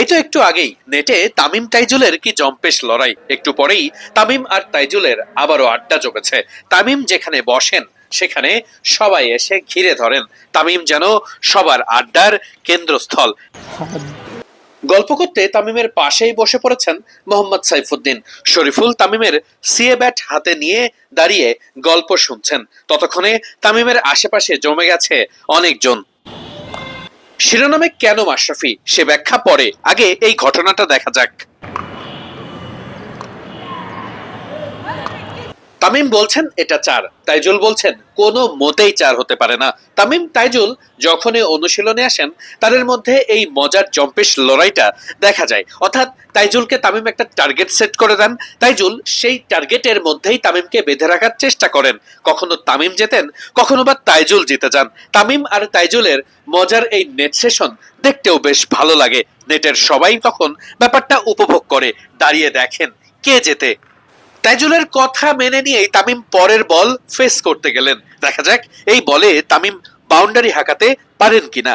এই তো একটু আগেই, নেটে তামিম তাইজুলের কি জম্পেশ লড়াই। একটু পরেই তামিম আর তাইজুলের আবারও আড্ডা জমেছে। তামিম যেখানে বসেন, সেখানে সবাই এসে ঘিরে ধরেন। তামিম যেন সবার আড্ডার কেন্দ্রস্থল। গল্প করতে তামিমের পাশেই বসে পড়েছেন মোহাম্মদ সাইফুদ্দিন। শরীফুল তামিমের সিএ ব্যাট হাতে নিয়ে দাঁড়িয়ে গল্প শুনছেন। ততক্ষণে তামিমের আশেপাশে জমে গেছে অনেকজন। শিরোনামে কেন মাশরাফি? সে ব্যাখ্যা পরে। আগে এই ঘটনাটা দেখা যাক। তামিম বলছেন, এটা চার। তাইজুল বলছেন, কোনো মতেই চার হতে পারে না। তামিম, তাইজুল যখনই অনুশীলনে আসেন, তাদের মধ্যে এই মজার জম্পেশ লড়াইটা দেখা যায়। অর্থাৎ তাইজুলকে তামিম একটা টার্গেট সেট করে দেন। তাইজুল সেই টার্গেটের মধ্যেই তামিমকে বেঁধে রাখার চেষ্টা করেন। কখনো তামিম জেতেন, কখনো বা তাইজুল জিতে যান। তামিম আর তাইজুলের মজার এই নেট সেশন দেখতেও বেশ ভালো লাগে। নেটের সবাই তখন ব্যাপারটা উপভোগ করে, দাঁড়িয়ে দেখেন কে জেতে। তাইজুলের কথা মেনে নিয়েই তামিম পরের বল ফেস করতে গেলেন। দেখা যাক এই বলে তামিম বাউন্ডারি হাঁকাতে পারেন কিনা।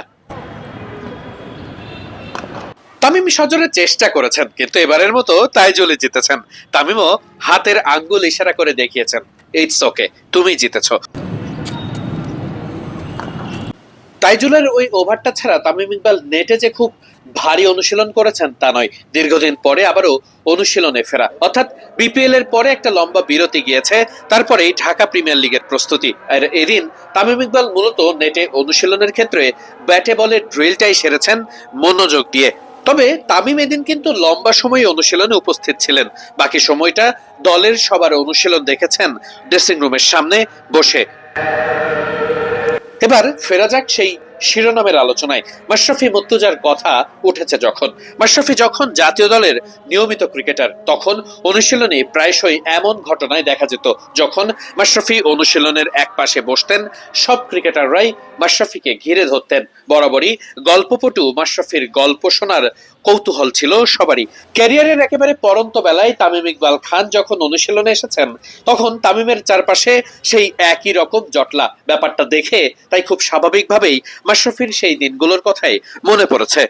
তামিম সজরের চেষ্টা করেছেন, কিন্তু এবারের মতো তাইজুলে জিতেছেন। তামিমও হাতের আঙ্গুল ইশারা করে দেখিয়েছেন ইটস ওকে তুমি জিতেছো। তাইজুলের ওই ওভারটা ছাড়া তামিম ইকবাল নেটে যে খুব ভারী অনুশীলন করেছেন তা নয়। দীর্ঘদিন পরে আবারও অনুশীলনে ফেরা। অর্থাৎ বিপিএল এর পরে একটা লম্বা বিরতি গিয়েছে তারপরেই ঢাকা প্রিমিয়ার লিগের প্রস্তুতি। আর এদিন তামিম ইকবাল মূলত নেটে অনুশীলনের ক্ষেত্রে ব্যাটে বলে ড্রিলটাই সেরেছেন মনোযোগ দিয়ে। তবে তামিম এদিন কিন্তু লম্বা সময় অনুশীলনে উপস্থিত ছিলেন। বাকি সময়টা দলের সবার অনুশীলন দেখেছেন ড্রেসিং রুমের সামনে বসে। এবার ফেরা যাক সেই শিরোনামের আলোচনায় মাশরাফি মুর্তজার কথা উঠেছে যখন। মাশরাফি যখন জাতীয় দলের নিয়মিত ক্রিকেটার, তখন অনুশীলনে প্রায়শই এমন ঘটনায় দেখা যেত যখন মাশরাফি অনুশীলনের এক পাশে বসতেন, সব ক্রিকেটাররাই মাশরাফিকে ঘিরে ধরতেন। বরাবরই গল্পপটু মাশরাফির গল্প শোনার কৌতূহল ছিল সবারই। ক্যারিয়ারের একেবারে পরন্ত বেলায় তামিম ইকবাল খান যখন অনুশীলনে এসেছেন, তখন তামিমের চারপাশে সেই একই রকম জটলা। ব্যাপারটা দেখে তাই খুব স্বাভাবিকভাবেই মাশরাফির সেই দিনগুলোর কথাই মনে পড়েছে।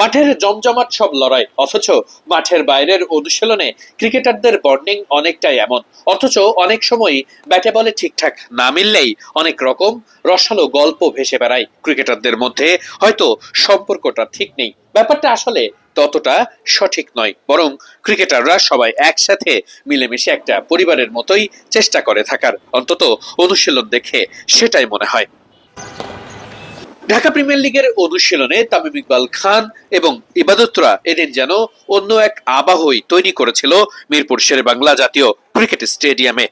মাঠের জমজমাট সব লড়াই, অথচ মাঠের বাইরের অনুশীলনে ক্রিকেটারদের বন্ডিং অনেকটাই এমন, অথচ অনেক সময় ব্যাটে বলে ঠিকঠাক না মিললেই অনেক রকম রসালো গল্প ভেসে বেড়ায় ক্রিকেটারদের মধ্যে, হয়তো সম্পর্কটা ঠিক নেই। ব্যাপারটা আসলে ততটা সঠিক নয়, বরং ক্রিকেটাররা সবাই একসাথে মিলেমিশে একটা পরিবারের মতোই চেষ্টা করে থাকার, অন্তত অনুশীলন দেখে সেটাই মনে হয়। ঢাকা প্রিমিয়ার লিগের অনুশীলনে তামিম ইকবাল খান এবং ইবাদতরা এদিন যেন অন্য এক আবাহই তৈরি করেছিল মিরপুর শেরে বাংলা জাতীয় ক্রিকেট স্টেডিয়ামে।